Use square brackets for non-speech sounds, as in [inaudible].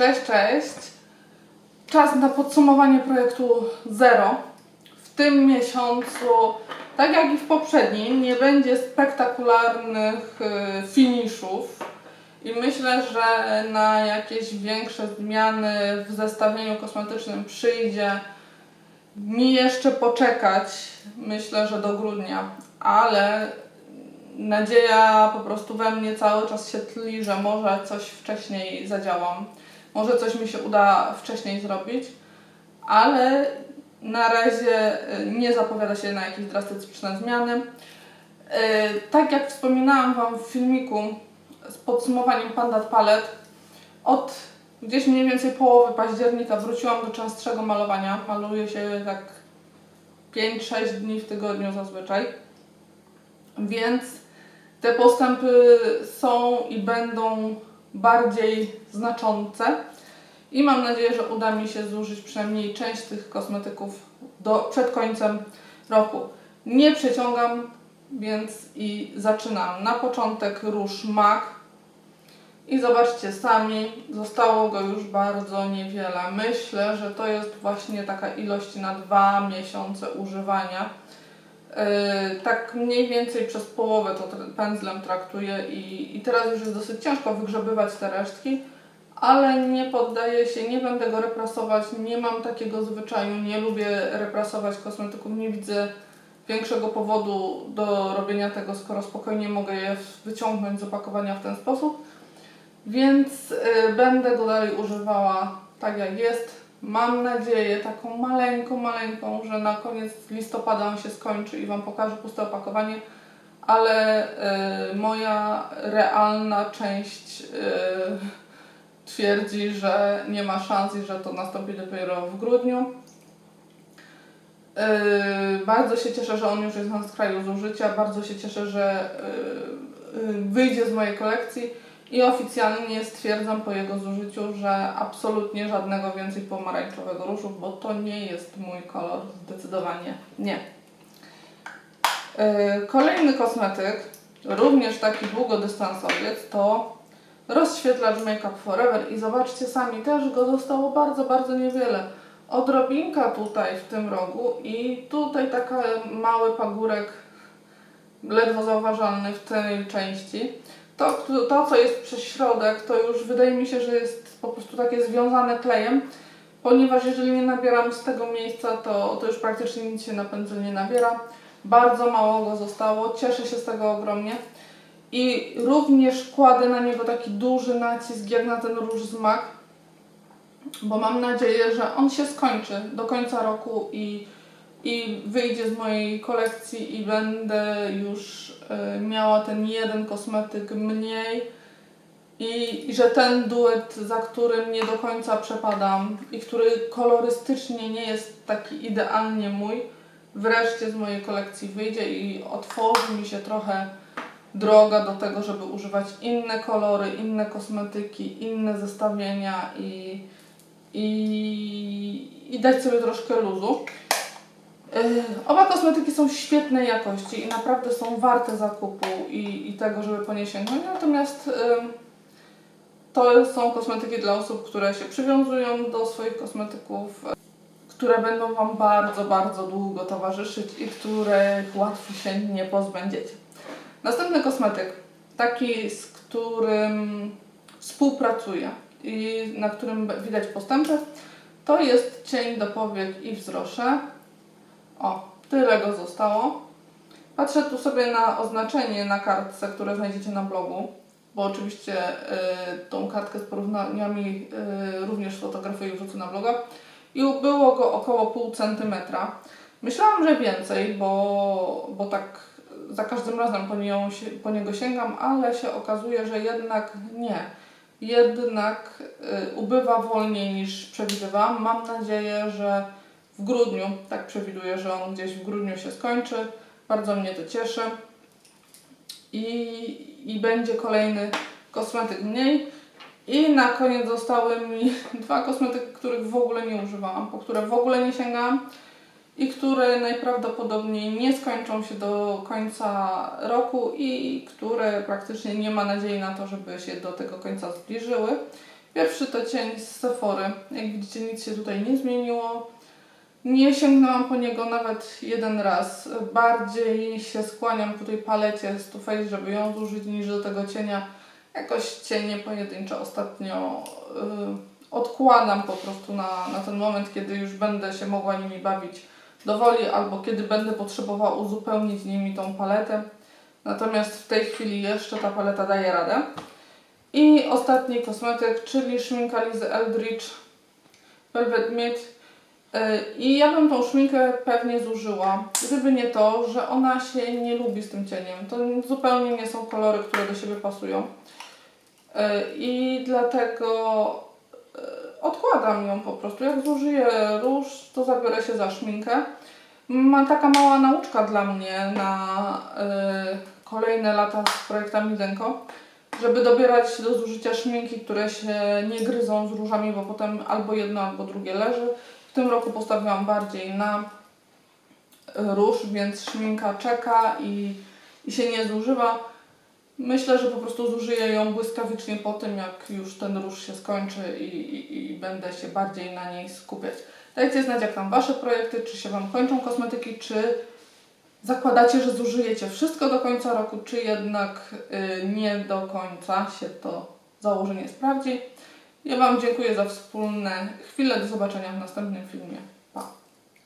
Cześć, cześć. Czas na podsumowanie projektu Zero. W tym miesiącu, tak jak i w poprzednim, nie będzie spektakularnych y, finiszów. I myślę, że na jakieś większe zmiany w zestawieniu kosmetycznym przyjdzie mi jeszcze poczekać. Myślę, że do grudnia, ale nadzieja po prostu we mnie cały czas się tli, że może coś wcześniej zadziałam. Może coś mi się uda wcześniej zrobić, ale na razie y, nie zapowiada się na jakieś drastyczne zmiany. Y, Tak jak wspominałam Wam w filmiku z podsumowaniem Pandat Palette, od gdzieś mniej więcej połowy października wróciłam do częstszego malowania. Maluję się tak 5-6 dni w tygodniu zazwyczaj. Więc te postępy są i będą bardziej znaczące. I mam nadzieję, że uda mi się zużyć przynajmniej część tych kosmetyków do, przed końcem roku. Nie przeciągam, więc i zaczynam. Na początek róż MAC. I zobaczcie sami, zostało go już bardzo niewiele. Myślę, że to jest właśnie taka ilość na dwa miesiące używania. Yy, tak mniej więcej przez połowę to pędzlem traktuję i, i teraz już jest dosyć ciężko wygrzebywać te resztki, ale nie poddaję się, nie będę go reprasować, nie mam takiego zwyczaju, nie lubię reprasować kosmetyków, nie widzę większego powodu do robienia tego, skoro spokojnie mogę je wyciągnąć z opakowania w ten sposób. Więc y, będę go dalej używała tak jak jest. Mam nadzieję, taką maleńką, maleńką, że na koniec listopada on się skończy i Wam pokażę puste opakowanie, ale y, moja realna część y, twierdzi, że nie ma szans i że to nastąpi dopiero w grudniu. Yy, bardzo się cieszę, że on już jest na skraju zużycia. Bardzo się cieszę, że yy, yy, wyjdzie z mojej kolekcji i oficjalnie stwierdzam po jego zużyciu, że absolutnie żadnego więcej pomarańczowego różu, bo to nie jest mój kolor. Zdecydowanie nie. Yy, Kolejny kosmetyk, również taki długodystansowiec, to rozświetlacz Make Up Forever i zobaczcie sami, też go zostało bardzo, bardzo niewiele. Odrobinka tutaj w tym rogu i tutaj taki mały pagórek ledwo zauważalny w tej części. To, to, co jest przez środek, to już wydaje mi się, że jest po prostu takie związane klejem, ponieważ jeżeli nie nabieram z tego miejsca, to, to już praktycznie nic się na pędzel nie nabiera. Bardzo mało go zostało, cieszę się z tego ogromnie. I również kładę na niego taki duży nacisk jak na ten róż z MAC, bo mam nadzieję, że on się skończy do końca roku i, i wyjdzie z mojej kolekcji i będę już y, miała ten jeden kosmetyk mniej i, i że ten duet, za którym nie do końca przepadam i który kolorystycznie nie jest taki idealnie mój, wreszcie z mojej kolekcji wyjdzie i otworzy mi się trochę droga do tego, żeby używać inne kolory, inne kosmetyki, inne zestawienia i, i, i dać sobie troszkę luzu. Oba kosmetyki są świetnej jakości i naprawdę są warte zakupu i, i tego, żeby po nie sięgnąć. Natomiast ym, to są kosmetyki dla osób, które się przywiązują do swoich kosmetyków, które będą Wam bardzo, bardzo długo towarzyszyć i których łatwo się nie pozbędziecie. Następny kosmetyk, taki, z którym współpracuję i na którym widać postępy, to jest cień do powiek i wzrosze. O, tyle go zostało. Patrzę tu sobie na oznaczenie na kartce, które znajdziecie na blogu, bo oczywiście y, tą kartkę z porównaniami y, również fotografuję i wrzucę na bloga. I było go około pół centymetra. Myślałam, że więcej, bo, bo tak za każdym razem po, nią, po niego sięgam, ale się okazuje, że jednak nie. Jednak y, ubywa wolniej niż przewidywałam. Mam nadzieję, że w grudniu, tak przewiduję, że on gdzieś w grudniu się skończy. Bardzo mnie to cieszy. I, i będzie kolejny kosmetyk mniej. I na koniec zostały mi [laughs] dwa kosmetyki, których w ogóle nie używałam, po które w ogóle nie sięgałam i które najprawdopodobniej nie skończą się do końca roku i które praktycznie nie ma nadziei na to, żeby się do tego końca zbliżyły. Pierwszy to cień z Sephory. Jak widzicie, nic się tutaj nie zmieniło. Nie sięgnęłam po niego nawet jeden raz. Bardziej się skłaniam ku tej palecie z Too Faced, żeby ją zużyć niż do tego cienia. Jakoś cienie pojedyncze ostatnio y, odkładam po prostu na, na ten moment, kiedy już będę się mogła nimi bawić dowoli, albo kiedy będę potrzebowała uzupełnić nimi tą paletę. Natomiast w tej chwili jeszcze ta paleta daje radę. I ostatni kosmetyk, czyli szminka Lizy Eldridge Velvet Matte. Yy, I ja bym tą szminkę pewnie zużyła, gdyby nie to, że ona się nie lubi z tym cieniem. To zupełnie nie są kolory, które do siebie pasują. Yy, I dlatego yy, odkładam ją po prostu. Jak zużyję róż, to zabiorę się za szminkę. Ma taka mała nauczka dla mnie na kolejne lata z projektami Denko, żeby dobierać do zużycia szminki, które się nie gryzą z różami, bo potem albo jedno, albo drugie leży. W tym roku postawiłam bardziej na róż, więc szminka czeka i, i się nie zużywa. Myślę, że po prostu zużyję ją błyskawicznie po tym, jak już ten róż się skończy i, i, i będę się bardziej na niej skupiać. Dajcie znać, jak tam Wasze projekty, czy się Wam kończą kosmetyki, czy zakładacie, że zużyjecie wszystko do końca roku, czy jednak y, nie do końca się to założenie sprawdzi. Ja Wam dziękuję za wspólne chwile. Do zobaczenia w następnym filmie.